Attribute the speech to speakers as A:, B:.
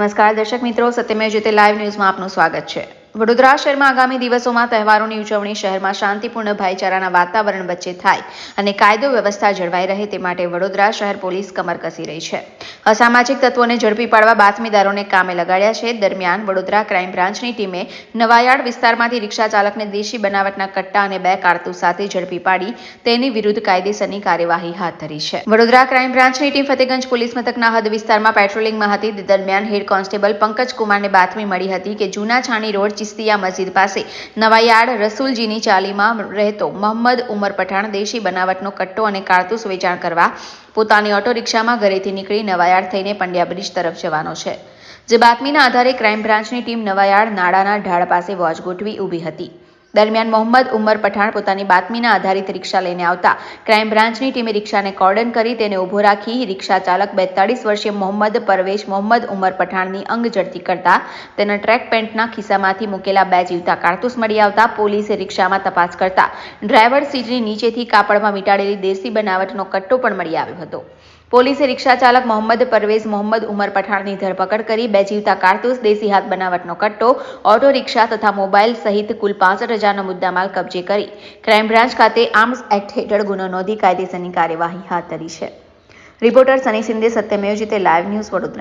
A: નમસ્કાર દર્શક મિત્રો સત્યમેવ જ્યોતિ લાઈવ ન્યૂઝમાં આપનું સ્વાગત છે. વડોદરા શહેરમાં આગામી દિવસોમાં તહેવારોની ઉજવણી શહેરમાં શાંતિપૂર્ણ ભાઈચારાના વાતાવરણ વચ્ચે થાય અને કાયદો વ્યવસ્થા જળવાઈ રહે તે માટે વડોદરા શહેર પોલીસ કમર કસી રહી છે. અસામાજિક તત્વોને ઝડપી પાડવા બાતમીદારોને કામે લગાડ્યા છે. દરમિયાન વડોદરા ક્રાઇમ બ્રાન્ચની ટીમે નવાયાર્ડ વિસ્તારમાંથી રિક્ષા ચાલકને દેશી બનાવટના કટ્ટા અને બે કારતૂસ સાથે ઝડપી પાડી તેની વિરુદ્ધ કાયદેસરની કાર્યવાહી હાથ ધરી છે. વડોદરા ક્રાઇમ બ્રાન્ચની ટીમ ફતેગંજ પોલીસ મથકના હદ વિસ્તારમાં પેટ્રોલિંગમાં હતી. દરમિયાન હેડ કોન્સ્ટેબલ પંકજ કુમારને બાતમી મળી હતી કે જૂના છાણી રોડ ચિસ્તિયા મસ્જિદ પાસે. નવાયાડ રસુલજીની ચાલીમાં રહેતો મોહમ્મદ ઉમર પઠાણ દેશી બનાવટનો કટ્ટો અને કારતૂસ વેચાણ કરવા પોતાની ઓટો રિક્ષામાં ઘરેથી નીકળી નવાયાડ થઈને પંડ્યા બ્રિજ તરફ જવાનો છે. જે બાતમીના આધારે ક્રાઇમ બ્રાન્ચની ટીમ નવાયાડ નાડાના ઢાળ પાસે વોચ ગોઠવી ઊભી હતી. દરમિયાન મોહમ્મદ ઉમર પઠાણ પોતાની બાતમીના આધારિત રિક્ષા લઈને આવતા ક્રાઇમ બ્રાન્ચની ટીમે રિક્ષાને કોર્ડન કરી તેને ઊભો રાખી રિક્ષા ચાલક બેતાળીસ વર્ષીય મોહમ્મદ પરવેશ મોહમ્મદ ઉમર પઠાણની અંગ ઝડપી કરતા તેના ટ્રેક પેન્ટના ખિસ્સામાંથી મૂકેલા બે જીવતા કારતૂસ મળી આવતા પોલીસે રિક્ષામાં તપાસ કરતા ડ્રાઈવર સીટની નીચેથી કાપડમાં મીટાડેલી દેશી બનાવટનો કટ્ટો પણ મળી આવ્યો હતો. પોલીસે રિક્ષા ચાલક મોહમ્મદ પરવેઝ, મોહમ્મદ ઉમર પઠાણની ધરપકડ કરી, બે જીવતા કારતૂસ, દેશી હાથ બનાવટનો કટ્ટો, ઓટો, રિક્ષા તથા મોબાઈલ સહિત કુલ પાસઠ હજારનો મુદ્દામાલ કબજે કરી. ક્રાઇમ બ્રાન્ચ ખાતે આર્મ્સ એક્ટ હેઠળ ગુનો નોંધી કાયદેસરની કાર્યવાહી હાથ ધરી છે. રિપોર્ટર સની સિંધે સત્યમેવ જીતે લાઈવ ન્યૂઝ વડોદરા.